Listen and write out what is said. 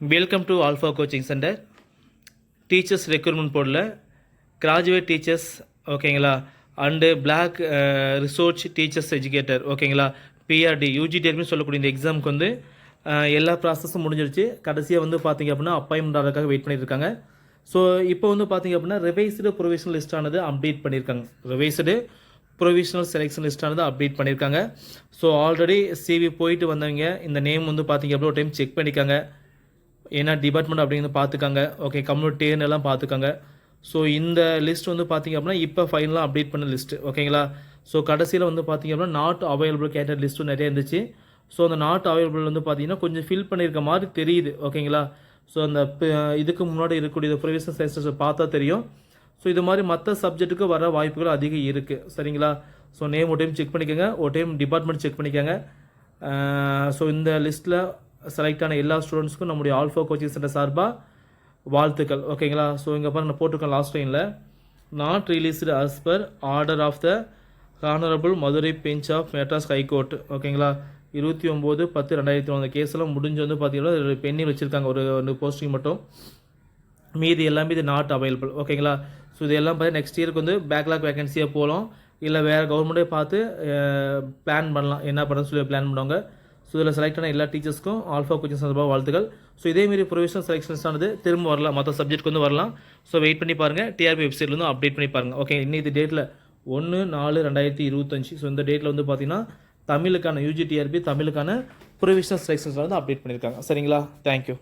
Welcome to Alpha coaching centre teachers recruitment போர்டில் graduate teachers ஓகேங்களா and block resource teachers educator ஓகேங்களா BRT UG டெர்மின்னு சொல்லக்கூடிய இந்த எக்ஸாமுக்கு வந்து uh, எல்லா ப்ராசஸும் முடிஞ்சிருச்சு. கடைசியாக வந்து பார்த்தீங்க அப்படின்னா அப்பாயின்மெண்ட் ஆகிறதுக்காக வெயிட் பண்ணியிருக்காங்க ஸோ இப்போ வந்து பார்த்தீங்க அப்படின்னா ரிவைஸ்டு ப்ரொவிஷனல் லிஸ்டானது அப்டேட் பண்ணியிருக்காங்க ரிவைஸ்டு ப்ரொவிஷனல் செலெக்ஷன் லிஸ்ட்டானது அப்டேட் பண்ணியிருக்காங்க ஸோ ஆல்ரெடி சிவி போயிட்டு வந்தவங்க இந்த நேம் வந்து பார்த்தீங்க அப்படின்னா ஒரு டைம் செக் பண்ணிக்காங்க ஏன்னா டிபார்ட்மெண்ட் அப்படிங்கிறது பார்த்துக்காங்க. ஓகே கம்யூனிட்டின்னு எல்லாம் பார்த்துக்காங்க. ஸோ இந்த லிஸ்ட் வந்து பார்த்தீங்க அப்படின்னா இப்போ ஃபைனலாக அப்டேட் பண்ண லிஸ்ட் ஓகேங்களா ஸோ கடைசியில் வந்து பார்த்தீங்க அப்படின்னா நாட் அவைலபிள் கேட்டர் லிஸ்ட்டும் நிறைய இருந்துச்சு. ஸோ அந்த நாட் அவைலபிள் வந்து பார்த்தீங்கன்னா கொஞ்சம் ஃபில் பண்ணியிருக்க மாதிரி தெரியுது ஓகேங்களா ஸோ அந்த இதுக்கு முன்னாடி இருக்கக்கூடிய ப்ரொவிஷன் சென்சஸ் பார்த்தா தெரியும். ஸோ இது மாதிரி மற்ற சப்ஜெக்ட்டுக்கு வர வாய்ப்புகள் அதிகம் இருக்குது சரிங்களா? ஸோ நேம் ஒரு டைம் செக் பண்ணிக்கோங்க. ஒரு டைம் டிபார்ட்மெண்ட் செக் பண்ணிக்கோங்க. ஸோ இந்த லிஸ்ட்டில் செலக்ட் ஆன எல்லா ஸ்டூடெண்ட்ஸ்க்கும் நம்முடைய ஆல்ஃபா கோச்சிங் சென்டர் சார்பாக வாழ்த்துக்கள். ஓகேங்களா ஸோ இங்கே பாருங்க நான் போட்டிருக்கேன் லாஸ்ட் டைமில் not released as per order of the honourable Madurai bench of Madras high court ஓகேங்களா இருபத்தி ஒம்பது பத்து ரெண்டாயிரத்தி ஒன்று கேஸ்லாம் முடிஞ்சு வந்து பார்த்தீங்கன்னா பெண்ணில் வச்சுருக்காங்க. ஒரு ஒரு போஸ்டிங் மட்டும். மீதி எல்லாமே இது நாட் அவைலபிள் ஓகேங்களா ஸோ இது எல்லாம் பார்த்தா நெக்ஸ்ட் இயருக்கு வந்து பேக்லாக் வேகன்சியாக போகலாம் இல்லை வேறு கவர்மெண்ட்டே பார்த்து பிளான் பண்ணலாம். என்ன பண்ணுறதுன்னு சொல்லி பிளான் பண்ணுவாங்க. ஸோ இதில் செலக்ட் ஆன எல்லா டீச்சர்ஸ்க்கும் ஆல்ஃபா கோச்சிங் சார்பாக வாழ்த்துக்கள். ஸோ இதேமாரி ப்ரொவிஷனல் செலெக்ஷன்ஸ் ஆனது திரும்ப வரலாம். மற்ற சப்ஜெக்ட்க்கு வந்து வரலாம். ஸோ வெயிட் பண்ணி பாருங்கள் டிஆர்பி வெப்சைட்லேருந்து அப்டேட் பண்ணி பாருங்கள் ஓகே இன்னைக்கு டேட்டில் ஒன்று நாலு ரெண்டாயிரத்தி இருபத்தஞ்சி. ஸோ இந்த டேட்டில் வந்து பார்த்தீங்கன்னா தமிழுக்கான யூஜி டிஆர்பி தமிழுக்கான ப்ரொவிஷனல் செலெக்ஷன்ஸ் வந்து அப்டேட் பண்ணியிருக்காங்க சரிங்களா? தேங்க்யூ